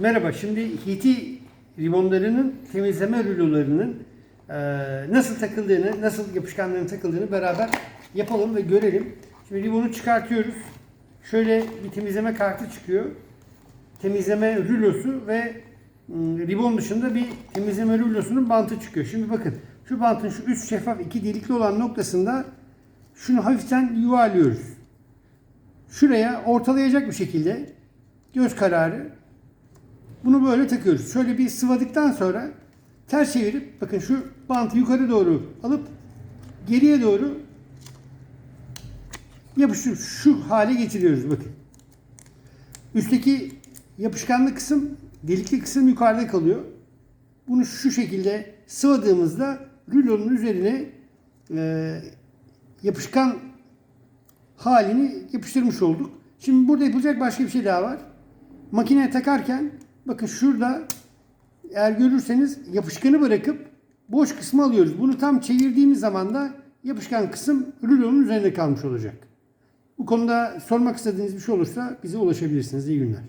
Merhaba, şimdi Hiti rimonlarının temizleme rulolarının e, nasıl takıldığını, nasıl yapışkanların takıldığını beraber yapalım ve görelim. Şimdi ribonu çıkartıyoruz. Şöyle bir temizleme kartı çıkıyor. Temizleme rulosu ve ribon dışında bir temizleme rulosunun bantı çıkıyor. Şimdi bakın şu bantın şu üst şeffaf iki delikli olan noktasında şunu hafiften yuvarlıyoruz. Şuraya ortalayacak bir şekilde göz kararı bunu böyle takıyoruz. Şöyle bir sıvadıktan sonra ters çevirip bakın şu bantı yukarı doğru alıp geriye doğru yapıştır şu hale getiriyoruz bakın. Üstteki yapışkanlı kısım, delikli kısım yukarıda kalıyor. Bunu şu şekilde sıvadığımızda rulonun üzerine e, yapışkan halini yapıştırmış olduk. Şimdi burada yapılacak başka bir şey daha var. Makineye takarken bakın şurada eğer görürseniz yapışkanı bırakıp boş kısmı alıyoruz. Bunu tam çevirdiğimiz zaman da yapışkan kısım rulonun üzerinde kalmış olacak. Bu konuda sormak istediğiniz bir şey olursa bize ulaşabilirsiniz. İyi günler.